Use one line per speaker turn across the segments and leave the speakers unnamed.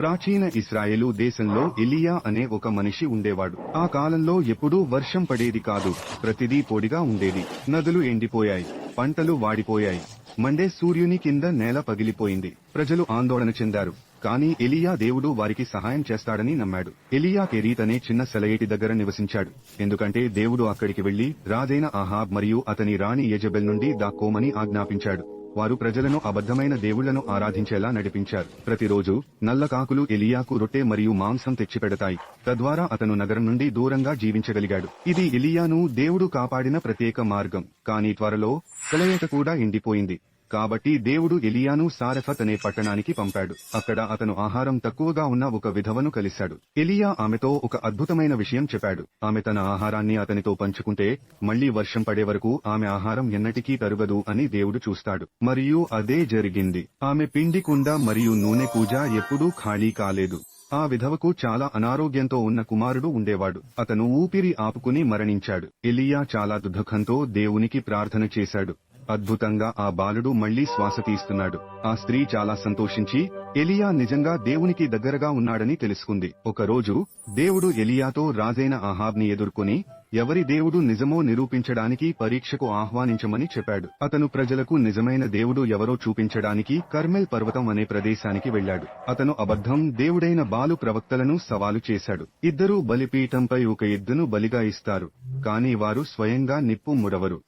ప్రాచీన ఇస్రాయేలు దేశంలో ఎలియా అనే ఒక మనిషి ఉండేవాడు. ఆ కాలంలో ఎప్పుడూ వర్షం పడేది కాదు ప్రతిదీ పొడిగా ఉండేది. నదులు ఎండిపోయాయి పంటలు వాడిపోయాయి. మండే సూర్యుని కింద నేల పగిలిపోయింది. ప్రజలు ఆందోళన చెందారు. కానీ ఎలియా దేవుడు వారికి సహాయం చేస్తాడని నమ్మాడు. ఎలియా కెరీత్ అనే చిన్న సెలయేటి దగ్గర నివసించాడు. ఎందుకంటే దేవుడు అక్కడికి వెళ్ళి రాజైన ఆహాబ్ మరియు అతని రాణి యజబెల్ నుండి దాక్కోమని ఆజ్ఞాపించాడు. వారు ప్రజలను అబద్ధమైన దేవుళ్ళను ఆరాధించేలా నడిపించారు. ప్రతిరోజు నల్ల కాకులు ఎలియాకు రొట్టె మరియు మాంసం తెచ్చిపెడతాయి. తద్వారా అతను నగరం నుండి దూరంగా జీవించగలిగాడు. ఇది ఎలియాను దేవుడు కాపాడిన ప్రత్యేక మార్గం. కానీ త్వరలో సెలయేట కూడా ఎండిపోయింది కాబట్టి దేవుడు ఎలియాను సారఫత్ అనే పట్టణానికి పంపాడు. అక్కడ అతను ఆహారం తక్కువగా ఉన్న ఒక విధవను కలిశాడు. ఎలియా ఆమెతో ఒక అద్భుతమైన విషయం చెప్పాడు. ఆమె తన ఆహారాన్ని అతనితో పంచుకుంటే మళ్ళీ వర్షం పడే వరకు ఆమె ఆహారం ఎన్నటికీ తరుగదు అని దేవుడు చూస్తాడు. మరియు అదే జరిగింది. ఆమె పిండి కుండ మరియు నూనె పూజ ఎప్పుడూ ఖాళీ కాలేదు. ఆ విధవకు చాలా అనారోగ్యంతో ఉన్న కుమారుడు ఉండేవాడు. అతను ఊపిరి ఆపుకుని మరణించాడు. ఎలియా చాలా దుఃఖంతో దేవునికి ప్రార్థన చేశాడు. అద్భుతంగా ఆ బాలుడు మళ్ళీ శ్వాస తీస్తున్నాడు. ఆ స్త్రీ చాలా సంతోషించి ఎలియా నిజంగా దేవునికి దగ్గరగా ఉన్నాడని తెలుసుకుంది. ఒకరోజు దేవుడు ఎలియాతో రాజైన ఆహాబ్ని ఎదుర్కొని ఎవరి దేవుడు నిజమో నిరూపించడానికి పరీక్షకు ఆహ్వానించమని చెప్పాడు. అతను ప్రజలకు నిజమైన దేవుడు ఎవరో చూపించడానికి కర్మెల్ పర్వతం అనే ప్రదేశానికి వెళ్ళాడు అతను అబద్ధం దేవుడైన బాలు ప్రవక్తలను సవాలు చేశాడు. ఇద్దరూ బలిపీఠంపై ఒక ఎద్దును బలిగా ఇస్తారు. కాని వారు స్వయంగా నిప్పు ముడవరు.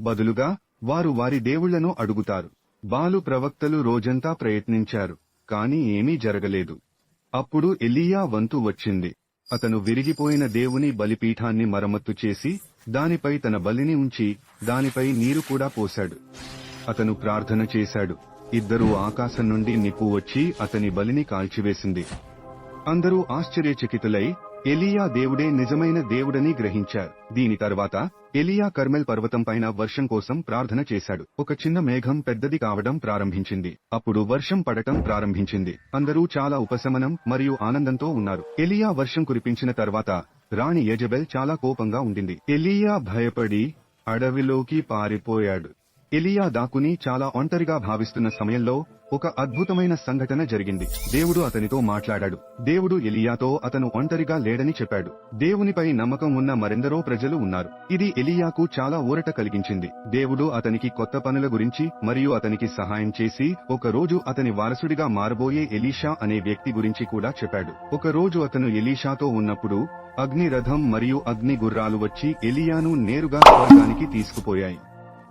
బదులుగా వారు వారి దేవుళ్ళను అడుగుతారు. బాలు ప్రవక్తలు రోజంతా ప్రయత్నించారు కాని ఏమీ జరగలేదు. అప్పుడు ఎలియా వంతు వచ్చింది. అతను విరిగిపోయిన దేవుని బలిపీఠాన్ని మరమ్మత్తు చేసి దానిపై తన బలిని ఉంచి దానిపై నీరు కూడా పోశాడు. అతను ప్రార్థన చేశాడు. ఇద్దరూ ఆకాశం నుండి నిప్పు వచ్చి అతని బలిని కాల్చివేసింది. అందరూ ఆశ్చర్యచకితులై ఎలియా దేవుడే నిజమైన దేవుడని గ్రహించారు దీని తర్వాత ఎలియా కర్మెల్ పర్వతం పైన వర్షం కోసం ప్రార్థన చేశాడు. ఒక చిన్న మేఘం పెద్దది కావడం ప్రారంభించింది. అప్పుడు వర్షం పడటం ప్రారంభించింది. అందరూ చాలా ఉపశమనం మరియు ఆనందంతో ఉన్నారు. ఎలియా వర్షం కురిపించిన తర్వాత రాణి యజబెల్ చాలా కోపంగా ఉండింది. ఎలియా భయపడి అడవిలోకి పారిపోయాడు. ఎలియా దాకుని చాలా ఒంటరిగా భావిస్తున్న సమయంలో ఒక అద్భుతమైన సంఘటన జరిగింది. దేవుడు అతనితో మాట్లాడాడు. దేవుడు ఎలియాతో అతను ఒంటరిగా లేడని చెప్పాడు. దేవునిపై నమ్మకం ఉన్న మరెందరో ప్రజలు ఉన్నారు. ఇది ఎలియాకు చాలా ఊరట కలిగించింది. దేవుడు అతనికి కొత్త పనుల గురించి మరియు అతనికి సహాయం చేసి ఒక రోజు అతని వారసుడిగా మారబోయే ఎలీషా అనే వ్యక్తి గురించి కూడా చెప్పాడు. ఒక రోజు అతను ఎలీషాతో ఉన్నప్పుడు అగ్ని రథం మరియు అగ్ని గుర్రాలు వచ్చి ఎలియాను నేరుగా స్వర్గానికి తీసుకుపోయాయి.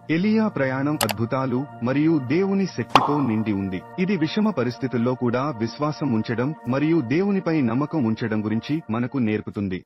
ఎలియా ప్రయాణం అద్భుతాలు మరియు దేవుని శక్తితో నిండి ఉంది. ఇది విషమ పరిస్థితుల్లో కూడా విశ్వాసం ఉంచడం మరియు దేవునిపై నమ్మకం ఉంచడం గురించి మనకు నేర్పుతుంది.